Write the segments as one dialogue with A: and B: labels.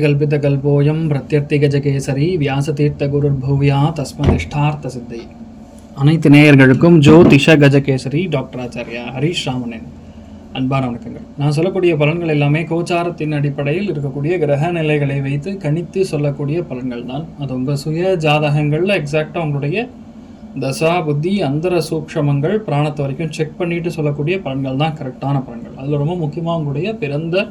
A: கல்போயம் பிரத்யர்த்திகல்பிதகல்போயம் பிரத்யர்த்திகஜகேசரி வியாசதீர்த்த குருர்பூவியா தஸ்மதிஷ்டார்த்த சித்தை அனைத்து நேயர்களுக்கும் ஜோதிஷ கஜகேசரி டாக்டர் ஆச்சாரியா ஹரிஷ் ராமனன் அன்பான வணக்கங்கள் நான் சொல்லக்கூடிய பலன்கள் எல்லாமே கோச்சாரத்தின் அடிப்படையில் இருக்கக்கூடிய கிரக நிலைகளை வைத்து கணித்து சொல்லக்கூடிய பலன்கள் தான். அது உங்கள் சுய ஜாதகங்களில் எக்ஸாக்டாக உங்களுடைய தசா புத்தி அந்தர சூக்ஷமங்கள் பிராணத்தை வரைக்கும் செக் பண்ணிட்டு சொல்லக்கூடிய பலன்கள் தான் கரெக்டான பலன்கள். அதில் ரொம்ப முக்கியமாக உங்களுடைய பிறந்த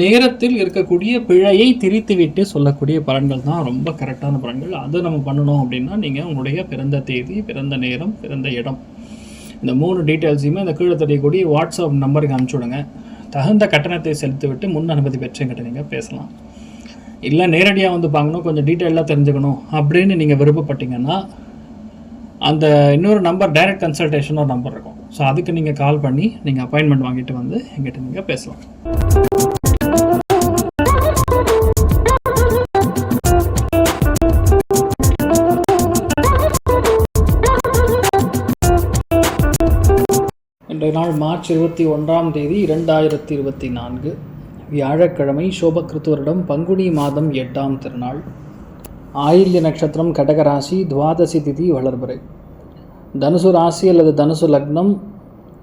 A: நேரத்தில் இருக்கக்கூடிய பிழையை திரித்துவிட்டு சொல்லக்கூடிய பலன்கள் தான் ரொம்ப கரெக்டான பலன்கள். அதை நம்ம பண்ணணும் அப்படின்னா நீங்கள் உங்களுடைய பிறந்த தேதி பிறந்த நேரம் பிறந்த இடம். இந்த மூணு டீட்டெயில்ஸையுமே இந்த கீழே தெரியக்கூடிய வாட்ஸ்அப் நம்பருக்கு அனுப்பிச்சி விடுங்க தகுந்த கட்டணத்தை செலுத்திவிட்டு முன் அனுமதி பெற்றுங்கிட்ட நீங்கள் பேசலாம். இல்லை நேரடியாக வந்து பார்க்கணும் கொஞ்சம் டீட்டெயிலாக தெரிஞ்சுக்கணும் அப்படின்னு நீங்கள் விருப்பப்பட்டீங்கன்னா அந்த இன்னொரு நம்பர் டைரக்ட் கன்சல்டேஷன் ஒரு நம்பர் இருக்கும். ஸோ அதுக்கு நீங்கள் கால் பண்ணி நீங்கள் அப்பாயின்மெண்ட் வாங்கிட்டு வந்து எங்கிட்ட நீங்கள் பேசலாம். இன்றைய நாள் மார்ச் இருபத்தி ஒன்றாம் தேதி இரண்டாயிரத்தி இருபத்தி நான்கு. வியாழக்கிழமை சோபகிருத்துவரிடம் பங்குனி மாதம் எட்டாம் திருநாள். ஆயில்ய நட்சத்திரம் கடகராசி துவாதசி திதி வளர்பிறை. தனுசு ராசி அல்லது தனுசு லக்னம்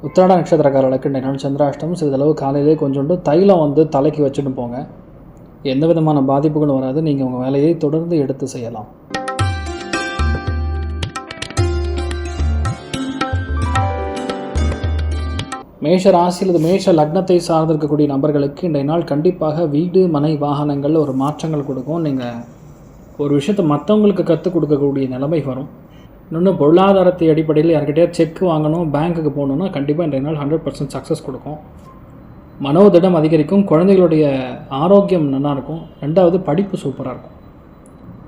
A: உத்திராட நட்சத்திரக்காரர்களுக்கு இன்றைய நாள் சந்திராஷ்டம். சிறிதளவு காலையிலே கொஞ்சோண்டு தைலம் வந்து தலைக்கு வச்சுட்டு போங்க. எந்த விதமான பாதிப்புகளும் வராது. நீங்கள் உங்கள் வேலையை தொடர்ந்து எடுத்து செய்யலாம். மேஷ ராசி அல்லது மேஷ லக்னத்தை சார்ந்திருக்கக்கூடிய நபர்களுக்கு இன்றைய நாள் கண்டிப்பாக வீடு மனை வாகனங்கள் ஒரு மாற்றங்கள் கொடுக்கும். நீங்கள் ஒரு விஷயத்தை மற்றவங்களுக்கு கற்றுக் கொடுக்கக்கூடிய நிலைமை வரும். இன்னொன்று பொருளாதாரத்தை அடிப்படையில் யார்கிட்டயா செக் வாங்கணும் பேங்க்குக்கு போகணுன்னா கண்டிப்பாக இன்றைய நாள் ஹண்ட்ரட் பர்சன்ட் சக்ஸஸ் கொடுக்கும். மனோதிடம் அதிகரிக்கும் குழந்தைகளுடைய ஆரோக்கியம் நல்லாயிருக்கும் ரெண்டாவது படிப்பு சூப்பராக இருக்கும்.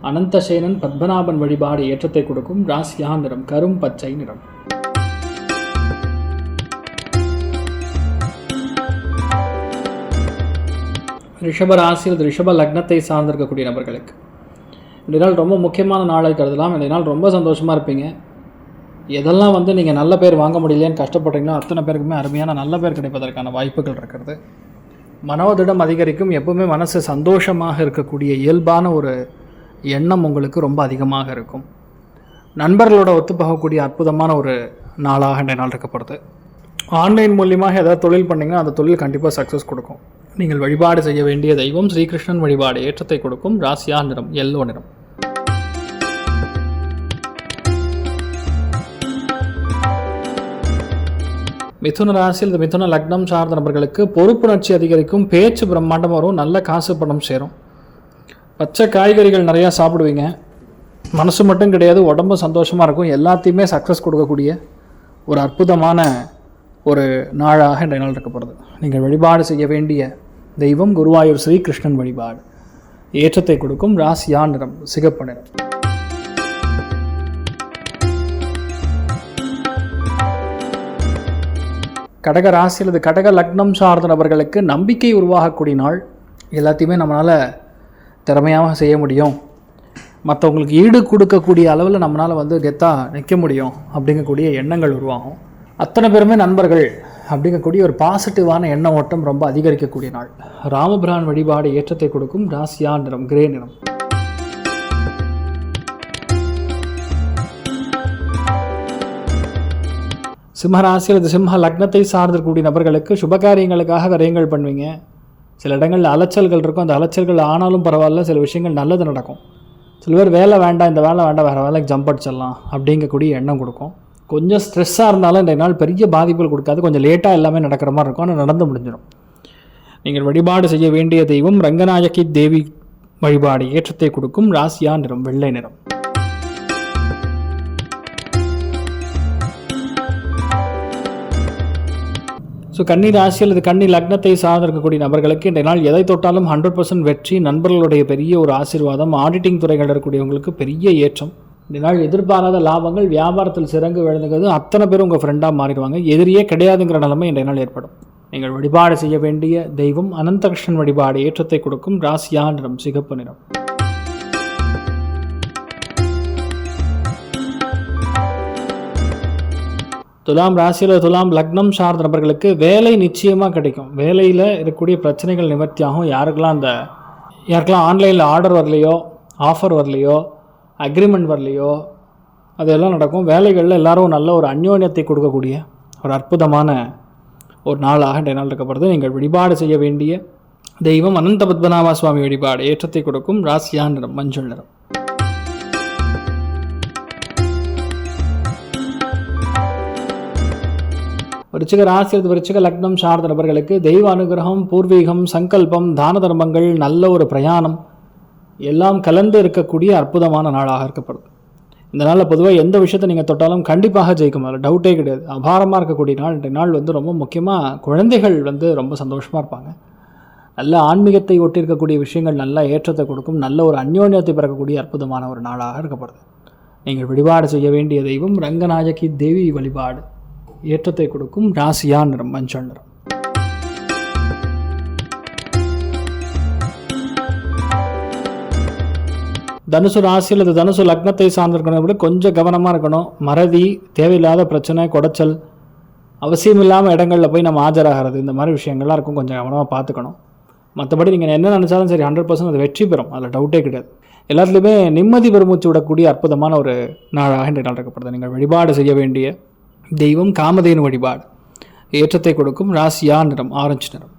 A: அனந்தசேனன் பத்மநாபன் வழிபாடு ஏற்றத்தை கொடுக்கும். ராசியா நிறம் கரும் பச்சை நிறம். ரிஷப ராசி அல்லது ரிஷப லக்னத்தை சார்ந்திருக்கக்கூடிய நபர்களுக்கு. இந்த நாள் ரொம்ப முக்கியமான நாளை கருதலாம் இந்த நாள் ரொம்ப சந்தோஷமாக இருப்பீங்க. எதெல்லாம் வந்து நீங்கள் நல்ல பேர் வாங்க முடியலையேன்னு கஷ்டப்படுறீங்களோ அத்தனை பேருக்குமே அருமையான நல்ல பேர் கிடைப்பதற்கான வாய்ப்புகள் இருக்கிறது. மனோதிடம் அதிகரிக்கும். எப்பவுமே மனசு சந்தோஷமாக இருக்கக்கூடிய இயல்பான ஒரு எண்ணம் உங்களுக்கு ரொம்ப அதிகமாக இருக்கும். நண்பர்களோட ஒத்துப்போகக்கூடிய அற்புதமான ஒரு நாளாக இந்த நாள் இருக்கப்படுது ஆன்லைன் மூலியமாக ஏதாவது தொழில் பண்ணிங்கன்னா அந்த தொழில் கண்டிப்பாக சக்ஸஸ் கொடுக்கும். நீங்கள் வழிபாடு செய்ய வேண்டிய தெய்வம் ஸ்ரீகிருஷ்ணன் வழிபாடு ஏற்றத்தை கொடுக்கும் ராசியா நிறம் எல்லோ நிறம். மிதுன ராசியில் இந்த மிதுன லக்னம் சார்ந்த நபர்களுக்கு பொறுப்புணர்ச்சி அதிகரிக்கும் பேச்சு பிரம்மாண்டம் வரும் நல்ல காசு பணம் சேரும். பச்சை காய்கறிகள் நிறையா சாப்பிடுவீங்க. மனசு மட்டும் கிடையாது உடம்பு சந்தோஷமாக இருக்கும் எல்லாத்தையுமே சக்ஸஸ் கொடுக்கக்கூடிய ஒரு அற்புதமான ஒரு நாளாக இன்றைய நாள் இருக்கப்படுது நீங்கள் வழிபாடு செய்ய வேண்டிய தெய்வம் குருவாயூர் ஸ்ரீகிருஷ்ணன் வழிபாடு. ஏற்றத்தை கொடுக்கும் ராசியா நிறம் சிகப்பு நிறம் கடக ராசி அல்லது கடக லக்னம் சார்ந்த நபர்களுக்கு நம்பிக்கை உருவாகக்கூடிய நாள். எல்லாத்தையுமே நம்மளால் திறமையாக செய்ய முடியும். மற்றவங்களுக்கு ஈடு கொடுக்கக்கூடிய அளவில் நம்மளால் வந்து கெத்தாக நிற்க முடியும் அப்படிங்கக்கூடிய எண்ணங்கள் உருவாகும். அத்தனை பேருமே நண்பர்கள். அப்படிங்கக்கூடிய ஒரு பாசிட்டிவான எண்ண ஓட்டம் ரொம்ப அதிகரிக்கக்கூடிய நாள். ராமபிரான் வழிபாடு ஏற்றத்தை கொடுக்கும் ராசியா நிறம் கிரே நிறம். சிம்மராசி அல்லது சிம்ம லக்னத்தை சார்ந்திருக்கக்கூடிய நபர்களுக்கு சுபகாரியங்களுக்காக விரயங்கள் பண்ணுவீங்க. சில இடங்களில் அலைச்சல்கள் இருக்கும். அந்த அலைச்சல்கள் ஆனாலும் பரவாயில்ல. சில விஷயங்கள் நல்லது நடக்கும். சில பேர் வேலை வேண்டாம் இந்த வேலை வேண்டாம் வேறு வேலைக்கு ஜம்ப் அடிச்சிடலாம் அப்படிங்கக்கூடிய எண்ணம் கொடுக்கும். கொஞ்சம் ஸ்ட்ரெஸ்ஸாக இருந்தாலும் இந்த நாள் பெரிய பாதிப்புகள் கொடுக்காது. கொஞ்சம் லேட்டாக எல்லாமே நடக்கிற மாதிரி இருக்கும். ஆனால் நடந்து முடிஞ்சிடும். நீங்கள் வழிபாடு செய்ய வேண்டிய தெய்வம் ரங்கநாயகி தேவி வழிபாடு ஏற்றத்தை கொடுக்கும் ராசியா நிறம் வெள்ளை நிறம். ஸோ கன்னி ராசி அல்லது கன்னி லக்னத்தை சார்ந்திருக்கக்கூடிய நபர்களுக்கு இன்றைய நாள் எதை தொட்டாலும் ஹண்ட்ரட் பர்சன்ட் வெற்றி நண்பர்களுடைய பெரிய ஒரு ஆசீர்வாதம் ஆடிட்டிங் துறைகளில் இருக்கக்கூடியவங்களுக்கு பெரிய ஏற்றம். இந்த நாள் எதிர்பாராத லாபங்கள் வியாபாரத்தில் சிறங்கு விழுந்துங்கிறது அத்தனை பேரும் உங்கள் ஃப்ரெண்டாக மாறிடுவாங்க. எதிரியே கிடையாதுங்கிற நிலைமை இன்றைய நாள் ஏற்படும். நீங்கள் வழிபாடு செய்ய வேண்டிய தெய்வம் அனந்தகிருஷ்ணன் வழிபாடு ஏற்றத்தை கொடுக்கும் ராசியா நிறம் சிகப்பு நிறம். துலாம் ராசியில் துலாம் லக்னம் சார்ந்த நபர்களுக்கு வேலை நிச்சயமாக கிடைக்கும். வேலையில் இருக்கக்கூடிய பிரச்சனைகள் நிவர்த்தியாகும். யாருக்கெல்லாம் அந்த யாருக்கெல்லாம் ஆன்லைனில் ஆர்டர் வரலையோ ஆஃபர் வரலையோ அக்ரிமெண்ட் வரலையோ அதெல்லாம் நடக்கும். வேலைகளில் எல்லோரும் நல்ல ஒரு அந்யோன்யத்தை கொடுக்கக்கூடிய ஒரு அற்புதமான ஒரு நாளாக இன்றைய நாள் இருக்கப்படுது நீங்கள் வழிபாடு செய்ய வேண்டிய தெய்வம் அனந்த பத்மநாப சுவாமி வழிபாடு. ஏற்றத்தை கொடுக்கும் ராசியா நிறம் மஞ்சள் நிறம். விருச்சிக ராசி விருச்சிக லக்னம் சார்ந்த நபர்களுக்கு தெய்வ அனுகிரகம் பூர்வீகம் சங்கல்பம் தான தர்மங்கள் நல்ல ஒரு பிரயாணம் எல்லாம் கலந்து இருக்கக்கூடிய அற்புதமான நாளாக இருக்கப்படுது இந்த நாளில் பொதுவாக எந்த விஷயத்தை நீங்கள் தொட்டாலும் கண்டிப்பாக ஜெயிக்கும். அதில் டவுட்டே கிடையாது. அபாரமாக இருக்கக்கூடிய நாள். இன்றைய நாள் வந்து ரொம்ப முக்கியமாக குழந்தைகள் வந்து ரொம்ப சந்தோஷமாக இருப்பாங்க. நல்ல ஆன்மீகத்தை ஒட்டியிருக்கக்கூடிய விஷயங்கள் நல்ல ஏற்றத்தை கொடுக்கும் நல்ல ஒரு அந்யோன்யத்தை பிறக்கக்கூடிய அற்புதமான ஒரு நாளாக இருக்கப்படுது நீங்கள் வழிபாடு செய்ய வேண்டிய தெய்வம் ரங்கநாயகி தேவி வழிபாடு. ஏற்றத்தை கொடுக்கும் ராசியா நிறம் மஞ்சள் நிறம். தனுசு ராசி அல்லது தனுசு லக்னத்தை சார்ந்திருக்கணும். விட கொஞ்சம் கவனமாக இருக்கணும். மறதி தேவையில்லாத பிரச்சனை குடைச்சல் அவசியம் இல்லாமல் இடங்களில் போய் நம்ம ஆஜராகிறது. இந்த மாதிரி விஷயங்கள்லாம் இருக்கும். கொஞ்சம் கவனமாக பார்த்துக்கணும். மற்றபடி நீங்கள் என்ன நினச்சாலும் சரி ஹண்ட்ரட் பர்சன்ட் அது வெற்றி பெறும். அதில் டவுட்டே கிடையாது. எல்லாத்துலேயுமே நிம்மதி பெருமூச்சு விடக்கூடிய அற்புதமான ஒரு நாளாக இன்றைய நாள் இருக்கப்படுது. நீங்கள் வழிபாடு செய்ய வேண்டிய தெய்வம் காமதேனு வழிபாடு. ஏற்றத்தை கொடுக்கும் ராசியா நிறம் ஆரஞ்சு நிறம்.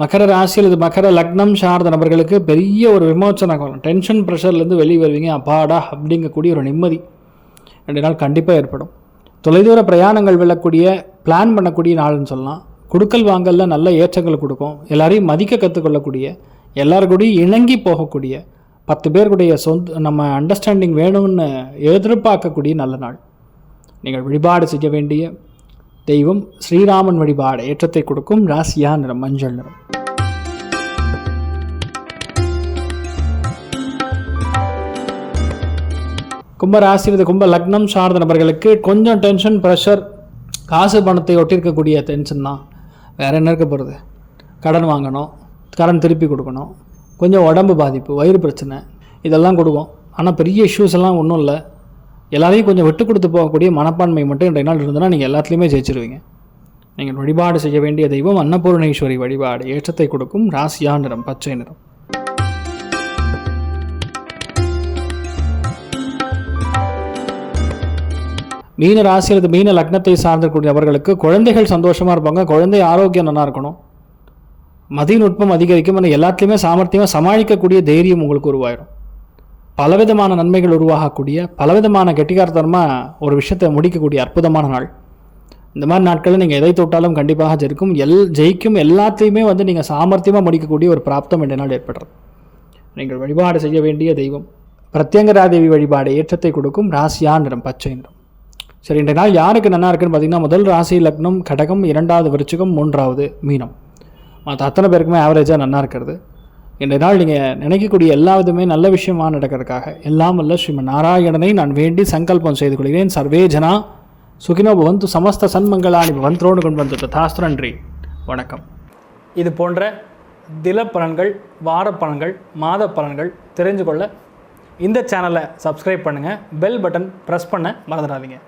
A: மகர ராசி அல்லது மகர லக்னம் சார்ந்த நபர்களுக்கு பெரிய ஒரு விமோச்சனம் வரும். டென்ஷன் ப்ரெஷர்லேருந்து வெளியே வருவீங்க. அப்பாடா அப்படிங்கக்கூடிய ஒரு நிம்மதி. ரெண்டு நாள் கண்டிப்பாக ஏற்படும். தொலைதூர பிரயாணங்கள் விழக்கூடிய பிளான் பண்ணக்கூடிய நாள்னு சொல்லலாம். கொடுக்கல் வாங்கலில் நல்ல ஏற்றங்கள் கொடுக்கும். எல்லாரையும் மதிக்க கற்றுக்கொள்ளக்கூடிய எல்லாருக்கூடையும் இணங்கி போகக்கூடிய பத்து பேருடைய சொந்த நம்ம அண்டர்ஸ்டாண்டிங் வேணும்னு எதிர்பார்க்கக்கூடிய நல்ல நாள். நீங்கள் வழிபாடு செய்ய வேண்டிய தெய்வம் ஸ்ரீராமன் வழிபாடு ஏற்றத்தை கொடுக்கும் ராசியா நிறம் மஞ்சள் நிறம். கும்பராசினது கும்ப லக்னம் சார்ந்த நபர்களுக்கு கொஞ்சம் டென்ஷன் ப்ரெஷர் காசு பணத்தை ஒட்டியிருக்கக்கூடிய டென்ஷன் தான். வேறு என்ன இருக்க போகிறது கடன் வாங்கணும் கடன் திருப்பி கொடுக்கணும் கொஞ்சம் உடம்பு பாதிப்பு வயிறு பிரச்சனை இதெல்லாம் கொடுக்கும். ஆனால் பெரிய இஷ்யூஸ் எல்லாம் ஒன்றும் இல்லை. எல்லாரையும் கொஞ்சம் விட்டு கொடுத்து போகக்கூடிய மனப்பான்மை மட்டும் இன்றைய நாள் இருந்ததுன்னா நீங்கள் எல்லாத்துலேயுமே ஜெயிச்சிருவீங்க. நீங்கள் வழிபாடு செய்ய வேண்டிய தெய்வம் அன்னபூர்ணேஸ்வரி வழிபாடு ஏற்றத்தை கொடுக்கும் ராசியா நிறம் பச்சை நிறம். மீன ராசி அல்லது மீன லக்னத்தை சார்ந்திருக்கக்கூடிய அவர்களுக்கு குழந்தைகள் சந்தோஷமாக இருப்பாங்க குழந்தை ஆரோக்கியம் நல்லா இருக்கணும். மதிநுட்பம் அதிகரிக்கும் ஆனால் எல்லாத்துலேயுமே சாமர்த்தியமாக சமாளிக்கக்கூடிய தைரியம் உங்களுக்கு உருவாயிடும் பலவிதமான நன்மைகள் உருவாகக்கூடிய பலவிதமான கெட்டிகாரத்தனமாக ஒரு விஷயத்தை முடிக்கக்கூடிய அற்புதமான நாள். இந்த மாதிரி நாட்களில் நீங்கள் எதை தொட்டாலும் கண்டிப்பாக ஜெயிக்கும். எல் ஜெயிக்கும் எல்லாத்தையுமே வந்து நீங்கள் சாமர்த்தியமாக முடிக்கக்கூடிய ஒரு பிராப்தம் என்ற நாள் ஏற்படுறது. நீங்கள் வழிபாடு செய்ய வேண்டிய தெய்வம். பிரத்யங்கராதேவி வழிபாடு ஏற்றத்தை கொடுக்கும். ராசியா நிறம் பச்சை நிறம். சரி இன்றைய நாள் யாருக்கு நல்லா இருக்குன்னு பார்த்தீங்கன்னா முதல் ராசி லக்னம் கடகம் இரண்டாவது விருச்சிகம் மூன்றாவது மீனம். மற்ற அத்தனை பேருக்குமே ஆவரேஜாக நல்லா இருக்கிறது. இன்றைய நாள் நீங்கள் நினைக்கக்கூடிய எல்லா விதமே நல்ல விஷயமா நடக்கிறதுக்காக. எல்லாம் வல்ல ஸ்ரீமன் நாராயணனை நான் வேண்டி சங்கல்பம் செய்து கொள்கிறேன். சர்வே ஜனா சுகினோ பவந்து சமஸ்த சன்மங்களானி பவந்தோடு கொண்டு வந்தது தாஸ்திரன்றி வணக்கம். இது போன்ற தில பலன்கள் வார பலன்கள் மாத பலன்கள் தெரிஞ்சு கொள்ள இந்த சேனலை சப்ஸ்கிரைப் பண்ணுங்கள் பெல் பட்டன் ப்ரெஸ் பண்ண மறந்துடாதீங்க.